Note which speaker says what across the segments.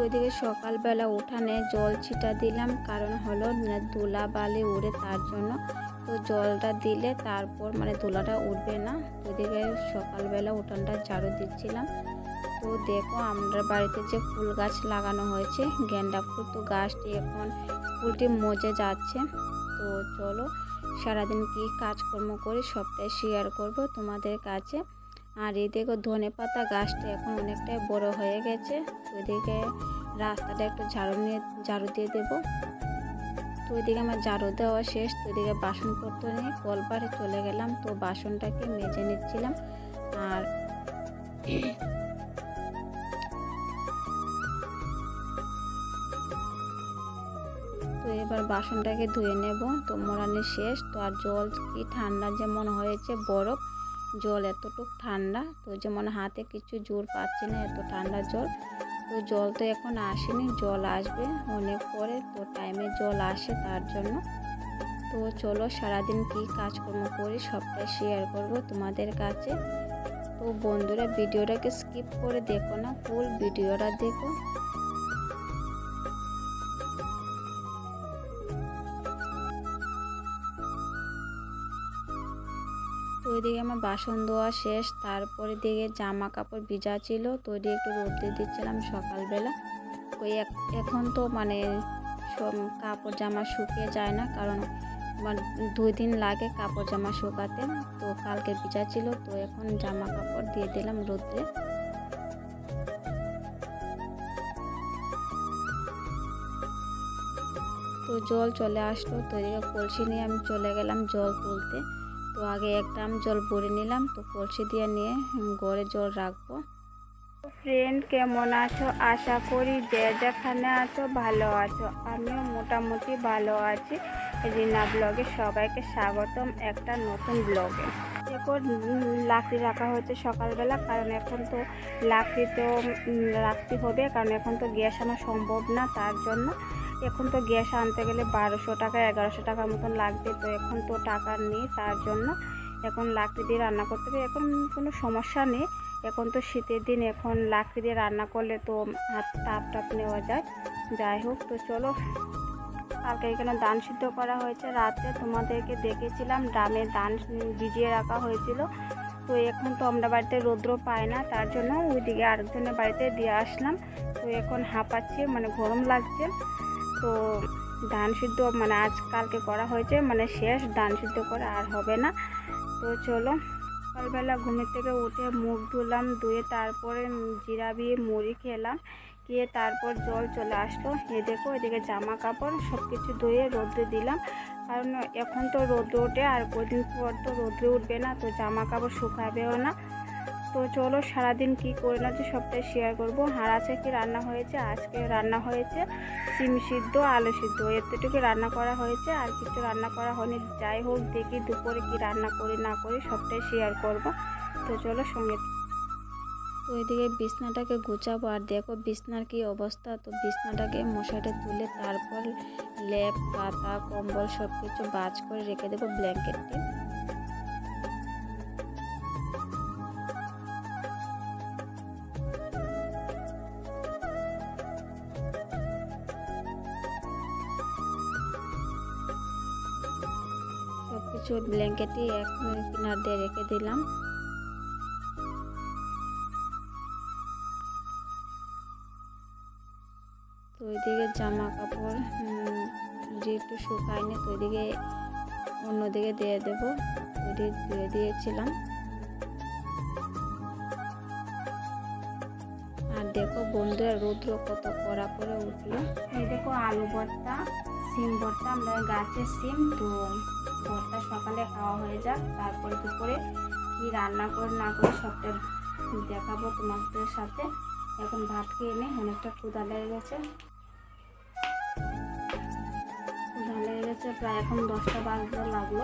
Speaker 1: ওইদিকে সকালবেলা উঠানে জল ছিটা দিলাম, কারণ হলো না ধুলা বালি উড়ে তার জন্য। তো জলটা দিলে তারপর মানে ধুলাটা উঠবে না। ওইদিকে সকালবেলা উঠানটা ঝাড়ু দিচ্ছিলাম। তো দেখো আমরা বাড়িতে যে ফুল গাছ লাগানো হয়েছে, গেন্দা ফুল তো গাছটি এখন ফুলটি মজে যাচ্ছে। তো চলো সারাদিন কি কাজকর্ম করি সবটাই শেয়ার করব তোমাদের কাছে। আর এই দেখো ধনে পাতা গাছটা এখন অনেকটাই বড় হয়ে গেছে। ওইদিকে রাস্তাটা একটু ঝাড়ু নিয়ে, ঝাড়ু দিয়ে দেবো। তো ওইদিকে আমার ঝাড়ু দেওয়া শেষ, তো ওইদিকে বাসনপত্র নিয়ে কলপারে চলে গেলাম। তো বাসনটাকে মেজে নিচ্ছিলাম। আর তো এবার বাসনটাকে ধুয়ে নেব। তো মোড়ানি শেষ। তো আর জল কি ঠান্ডা যেমন হয়েছে, বরফ। জল এতটুক ঠান্ডা, তো যেমন হাতে কিছু জোর পাচ্ছি না এত ঠান্ডা জল, তো জল তো এখন আসেনি, জল আসবে অনেক পরে, তো টাইমে জল আসে তার জন্য। তো চলো সারাদিন কি কাজকর্ম করি সবটাই শেয়ার করব তোমাদের কাছে। তো বন্ধুরা, ভিডিওটাকে স্কিপ করে দেখো না ফুল ভিডিওটা দেখো। ওইদিকে আমার বাসন ধোয়া শেষ, তারপরে দিকে জামা কাপড় ভিজা ছিল, তো ওইদিকে একটু রোদ্রে দিচ্ছিলাম সকালবেলা। ওই এখন তো মানে সব কাপড় জামা শুকিয়ে যায় না, কারণ দুই দিন লাগে কাপড় জামা শুকাতে, তো কালকে ভিজা ছিল, তো এখন জামা কাপড় দিয়ে দিলাম রোদ্রে। তো জল চলে আসলো, তো এদিকে কলসি নিয়ে আমি চলে গেলাম জল তুলতে। তো আগে এক ড্রাম জল ভরে নিলাম তো কলসি দিয়ে নিয়ে গড়ে জল রাখব। ফ্রেন্ড কেমন আছো? আশা করি যে যেখানে আছো ভালো আছো। আমিও মোটামুটি ভালো আছি। রিনা ব্লগে সবাইকে স্বাগতম একটা নতুন ব্লগে। উম, লাকড়ি রাখা হয়েছে সকালবেলা কারণ এখন তো লাকড়ি তো রাখতে হবে কারণ এখন তো গ্যাস আনা সম্ভব না তার জন্য এখন তো গ্যাস আনতে গেলে বারোশো টাকা, এগারোশো টাকার মতন লাগবে, তো এখন তো টাকা নেই তার জন্য। এখন লাকড়ি দিয়ে রান্না করতে হবে, এখন কোনো সমস্যা নেই। এখন তো শীতের দিন, এখন লাকড়ি দিয়ে রান্না করলে তো হাত তাপ টাপ নেওয়া যায়। যাই হোক, তো চলো। কালকে এখানে দান সিদ্ধ করা হয়েছে, রাতে তোমাদেরকে দেখেছিলাম ড্রামে দান ভিজিয়ে রাখা হয়েছিল। তো এখন তো আমরা বাড়িতে রৌদ্র পাই না, তার জন্য ওইদিকে আরেকজনের বাড়িতে দিয়ে আসলাম। তো এখন হাঁপাচ্ছে মানে গরম লাগছে। তো ধান সিদ্ধ মানে আজ কালকে করা হয়েছে মানে শেষ, ধান সিদ্ধ করে আর হবে না। তো চলো, সকালবেলা ঘুমের থেকে উঠে মুখ ধুলাম, ধুয়ে তারপরে জিরা দিয়ে মুড়ি খেলাম, খেয়ে তারপর জল চলে আসলো। এ দেখো, এদিকে জামা কাপড় সব কিছু ধুয়ে রোদ্রে দিলাম। কারণ এখন তো রোদ্র ওঠে, আর কদিন পর তো রোদ্রে উঠবে না, তো জামা কাপড় শুকাবেও না। তো চলো সারাদিন কি করে না যে সবটাই শেয়ার করব। আর আজকে কি রান্না হয়েছে? আজকে রান্না হয়েছে সিম সিদ্ধ, আলু সিদ্ধ। এতটুকু রান্না করা হয়েছে, আর কিছু রান্না করা হয়নি। যাই হোক, দেখি দুপুরে কি রান্না করি, না করি, সবটাই শেয়ার করব। তো চলো সঙ্গে তো এদিকে বিছনাটাকে গুছাবো। আর দেখো বিছনার কি অবস্থা। তো বিছনাটাকে মশাটা তুলে তারপর লেপ, পাতা, কম্বল সব কিছু বাজ করে রেখে দেবো ব্ল্যাঙ্কেটটি সব কিছু ব্ল্যাঙ্কেটই এক কিনার দিয়ে রেখে দিলাম। তো ওইদিকে জামা কাপড় যে একটু শুকায়নি, তো ওইদিকে অন্যদিকে দিয়ে দেবো। ওইদিকে ধুয়ে দিয়েছিলাম। আর দেখো বন্ধুরা, রৌদ্র কত কড়া করে উঠল। এই দেখো আলু ভর্তা, সিম ভর্তা, আমরা গাছের সিম, তো সকালে খাওয়া হয়ে যাক, তারপরে দুপুরে কি রান্না করে না করে সবটা দেখাবো তোমাদের সাথে। এখন ভাত খেয়ে নে অনেকটা ক্ষুদা লেগে গেছে। ক্ষুদা লেগে গেছে, প্রায় এখন দশটা বাজতে লাগল।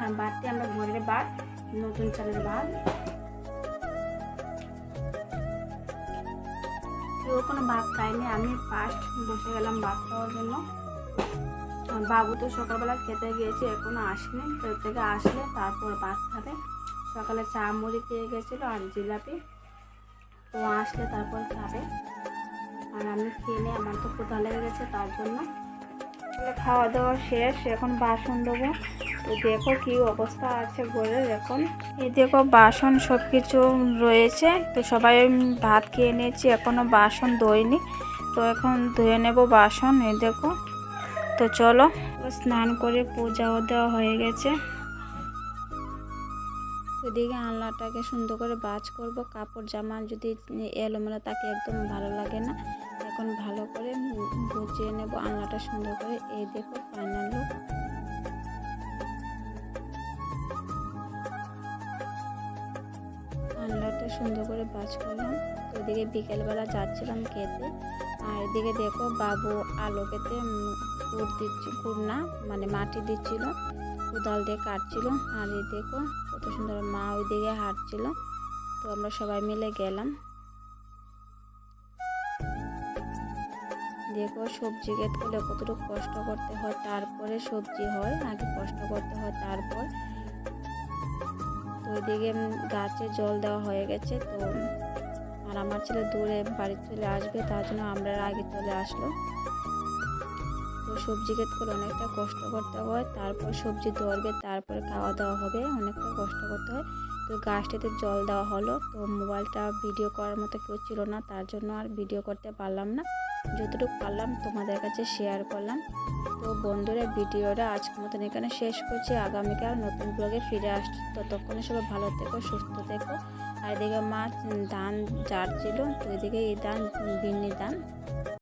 Speaker 1: আর বাড়তি আমরা ঘরের বাদ নতুন চালের ভাত। কেউ কোনো ভাত খায়নি আমি ফার্স্ট বসে গেলাম ভাত খাওয়ার জন্য। বাবু তো সকালবেলা খেতে গিয়েছে, এখনও আসেনি। তো থেকে আসলে তারপর ভাত খাবে। সকালে চা মুড়ি খেয়ে গেছিল আর জিলাপি। তো আসলে তারপর খাবে। আর আমি খেয়ে আমার তো কোথা লেগে গেছে তার জন্য। খাওয়া দাওয়া শেষ, এখন বাসন দেবো দেখো কি অবস্থা আছে ঘরের এখন এই দেখো বাসন সব কিছু রয়েছে, তো সবাই ভাত খেয়ে নিয়েছি এখনও বাসন ধোয়নি তো এখন ধুয়ে নেব বাসন, এই দেখো। তো চলো, স্নান করে পূজাও দেওয়া হয়ে গেছে। ওদিকে আলনাটাকে সুন্দর করে বাজ করব, কাপড় জামা যদি এলোমেলো তাকে একদম ভালো লাগে না, এখন ভালো করে গুছিয়ে নেব আলনাটা সুন্দর করে, এই দেখো ফাইনাল আলনাটা সুন্দর করে বাজ করলাম। তো ওদিকে বিকেলবেলা যাচ্ছিলাম খেতে। আর এদিকে দেখো বাবু আলো খেতে কুড় দিচ্ছি কুড় না মানে মাটি দিচ্ছিল, কোদাল দিয়ে কাটছিল। আর এই দেখো কত সুন্দর মা ওই দিকে হাঁটছিল। তো আমরা সবাই মিলে গেলাম। দেখো সবজি ক্ষেত করলে কতটুকু কষ্ট করতে হয়, তারপরে সবজি হয়, আগে কষ্ট করতে ওইদিকে গাছে জল দেওয়া হয়ে গেছে, তো, আর আমার ছেলে দূরে বাড়ি চলে আসবে, তার জন্য আমরা আগে চলে আসলো। তো সবজি ক্ষেত করে অনেকটা কষ্ট করতে হয়, তারপর সবজি ধরবে, তারপরে খাওয়া দাওয়া হবে, অনেকটা কষ্ট করতে হয়। তো গাছটিতে জল দেওয়া হলো, তো মোবাইলটা ভিডিও করার মতো কেউ ছিল না, তার জন্য আর ভিডিও করতে পারলাম না। যতটুকু পারলাম তোমাদের কাছে শেয়ার করলাম। তো বন্ধুরা, ভিডিওটা আজকের মতন এখানে শেষ করছি। আগামীকাল নতুন ব্লগে ফিরে আসছি। ততক্ষণে সবাই ভালো থেকো, সুস্থ থেকো। আর এদিকে মা ধান চার ছিল তো এদিকে এই ধান, বিন্নি ধান।